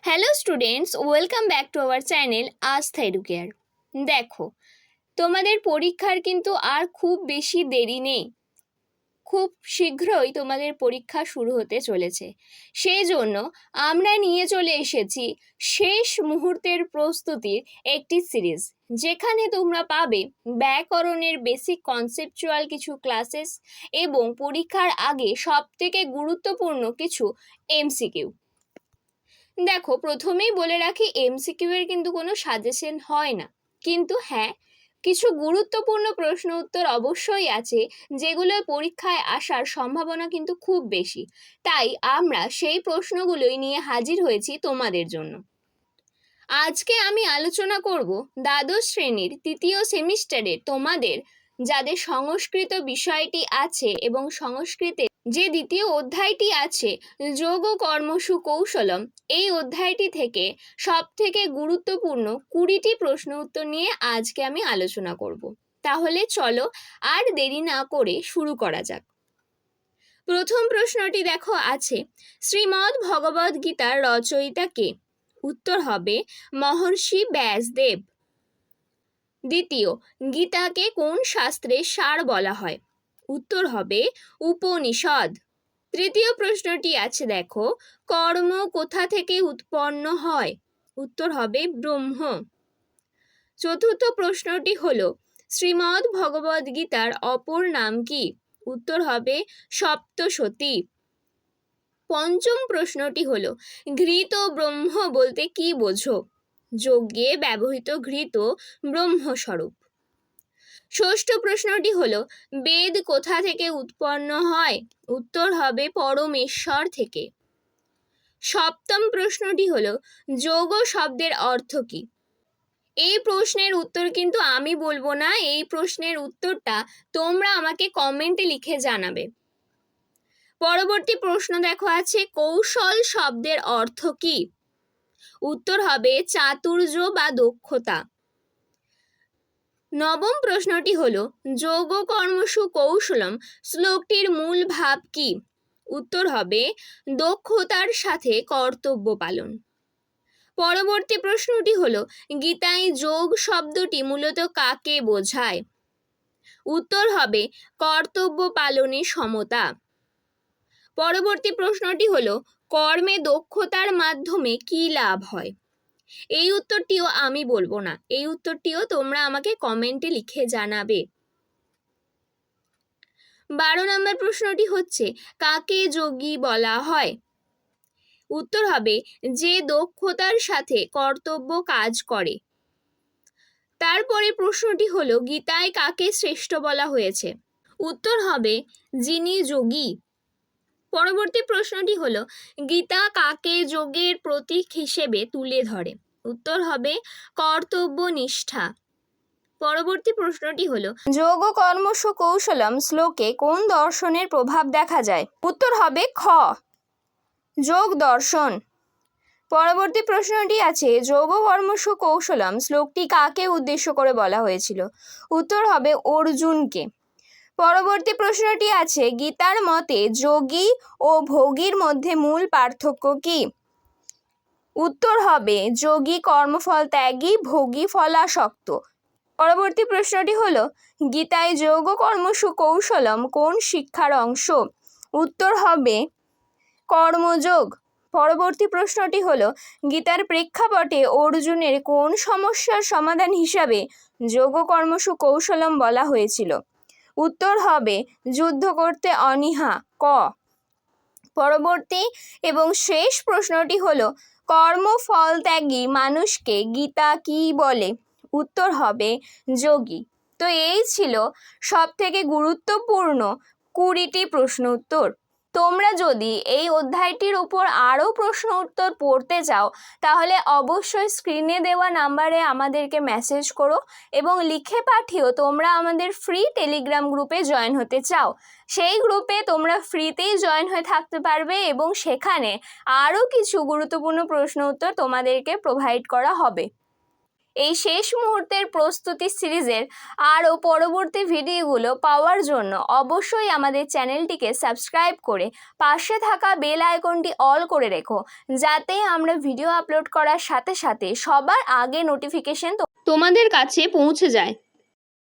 Hello students welcome back to our channel Astha Educare দেখো, তোমাদের পরীক্ষার কিন্তু আর খুব বেশি দেরি নেই। খুব শীঘ্রই তোমাদের পরীক্ষা শুরু হতে চলেছে। সেই জন্য আমরা নিয়ে চলে এসেছি শেষ মুহূর্তের প্রস্তুতির একটি সিরিজ। যেখানে তোমরা পাবে ব্যাকরণের বেসিক কনসেপচুয়াল কিছু ক্লাসেস এবং পরীক্ষার আগে সবথেকে গুরুত্বপূর্ণ কিছু এমসিকিউ দেখো, প্রথমেই বলে রাখি এমসিকিউ এর কিন্তু কোনো সাজেশন হয় না। কিন্তু হ্যাঁ কিছু গুরুত্বপূর্ণ প্রশ্ন উত্তর অবশ্যই আছে, যেগুলো পরীক্ষায় আসার সম্ভাবনা কিন্তু খুব বেশি। তাই আমরা সেই প্রশ্নগুলোই নিয়ে হাজির হয়েছি তোমাদের জন্য। আজকে আমি আলোচনা করব দ্বাদশ শ্রেণির তৃতীয় সেমিস্টারে তোমাদের যাদের সংস্কৃত বিষয়টি আছে এবং সংস্কৃতে যে দ্বিতীয় অধ্যায়টি আছে, যোগ কর্মসু কৌশলম, এই অধ্যায়টি থেকে সব থেকে গুরুত্বপূর্ণ কুড়িটি প্রশ্ন উত্তর নিয়ে আজকে আমি আলোচনা করব। তাহলে চলো আর দেরি না করে শুরু করা যাক। প্রথম প্রশ্নটি দেখো আছে, শ্রীমদ্ ভগবদ গীতার রচয়িতা কে? উত্তর হবে মহর্ষি ব্যাসদেব। দ্বিতীয়, গীতাকে কোন শাস্ত্রের সার বলা হয়? উত্তর হবে উপনিষদ। তৃতীয় প্রশ্নটি আছে, দেখো, কর্ম কোথা থেকে উৎপন্ন হয়? উত্তর হবে ব্রহ্ম। চতুর্থ প্রশ্নটি হল, শ্রীমদ্ ভগবদ গীতার অপর নাম কি? উত্তর হবে সপ্তসতী পঞ্চম প্রশ্নটি হল, ঘৃত ব্রহ্ম বলতে কি বোঝো? যজ্ঞে ব্যবহৃত ঘৃত ব্রহ্মস্বরূপ। ষষ্ঠ প্রশ্নটি হলো, বেদ কোথা থেকে উৎপন্ন হয়? উত্তর হবে পরমেশ্বর থেকে। সপ্তম প্রশ্নটি হলো, যোগ শব্দের অর্থ কী? এই প্রশ্নের উত্তর কিন্তু আমি বলব না, এই প্রশ্নের উত্তরটা তোমরা আমাকে কমেন্টে লিখে জানাবে। পরবর্তী প্রশ্ন দেখো আছে, কৌশল শব্দের অর্থ কী? উত্তর হবে চাতুর্য বা দক্ষতা। নবম প্রশ্নটি হল, যোগ কর্মসু কৌশলম, শ্লোকটির মূল ভাব কি? উত্তর হবে, দক্ষতার সাথে কর্তব্য পালন। পরবর্তী প্রশ্নটি হল, গীতায় যোগ শব্দটি মূলত কাকে বোঝায়? উত্তর হবে, কর্তব্য পালনে সমতা। পরবর্তী প্রশ্নটি হল কর্মে দক্ষতার মাধ্যমে কি লাভ হয়? এই উত্তরটিও আমি বলব না। এই উত্তরটিও তোমরা আমাকে কমেন্টে লিখে জানাবে। বারো নম্বর প্রশ্নটি হচ্ছে, কাকে যোগী বলা হয়? উত্তর হবে, যে দক্ষতার সাথে কর্তব্য কাজ করে। তারপরে প্রশ্নটি হলো, গীতায় কাকে শ্রেষ্ঠ বলা হয়েছে? উত্তর হবে, যিনি যোগী। পরবর্তী প্রশ্নটি হলো, গীতা কাকে যোগের প্রতীক হিসেবে তুলে ধরে? উত্তর হবে কর্তব্য নিষ্ঠা পরবর্তী প্রশ্নটি হলো, যোগ কর্মসু কৌশলম শ্লোকে কোন দর্শনের প্রভাব দেখা যায়? উত্তর হবে, খ। যোগ দর্শন। পরবর্তী প্রশ্নটি আছে, যোগ কর্মসু কৌশলম শ্লোকটি কাকে উদ্দেশ্য করে বলা হয়েছিল? উত্তর হবে, অর্জুনকে। পরবর্তী প্রশ্নটি আছে, গীতার মতে যোগী ও ভোগীর মধ্যে মূল পার্থক্য কি? উত্তর হবে, যোগী কর্মফল ত্যাগী, ভোগী ফলাসক্ত। পরবর্তী প্রশ্নটি হল, গীতায় যোগ কর্মসু কৌশলম কোন শিক্ষার অংশ? উত্তর হবে, কর্মযোগ। পরবর্তী প্রশ্নটি হল, গীতার প্রেক্ষাপটে অর্জুনের কোন সমস্যার সমাধান হিসাবে যোগ কর্মসু কৌশলম বলা হয়েছিল? উত্তর হবে, যুদ্ধ করতে অনীহা, ক। পরবর্তী এবং শেষ প্রশ্নটি হল, কর্মফল ত্যাগী মানুষকে গীতা কি বলে? উত্তর হবে, যোগী। তো এই ছিল সবথেকে গুরুত্বপূর্ণ কুড়িটি প্রশ্ন উত্তর। তোমরা যদি এই অধ্যায়টির উপর আরও প্রশ্ন উত্তর পড়তে চাও, তাহলে অবশ্যই স্ক্রিনে দেওয়া নাম্বারে আমাদেরকে মেসেজ করো এবং লিখে পাঠিও তোমরা আমাদের ফ্রি টেলিগ্রাম গ্রুপে জয়েন হতে চাও। সেই গ্রুপে তোমরা ফ্রিতেই জয়েন হয়ে থাকতে পারবে এবং সেখানে আরও কিছু গুরুত্বপূর্ণ প্রশ্ন উত্তর তোমাদেরকে প্রোভাইড করা হবে। এই শেষ মুহূর্তের প্রস্তুতি সিরিজের আরও পরবর্তী ভিডিওগুলো পাওয়ার জন্য অবশ্যই আমাদের চ্যানেলটিকে সাবস্ক্রাইব করে পাশে থাকা বেল আইকনটি অল করে রেখো, যাতে আমরা ভিডিও আপলোড করার সাথে সাথে সবার আগে নোটিফিকেশন তোমাদের কাছে পৌঁছে যায়।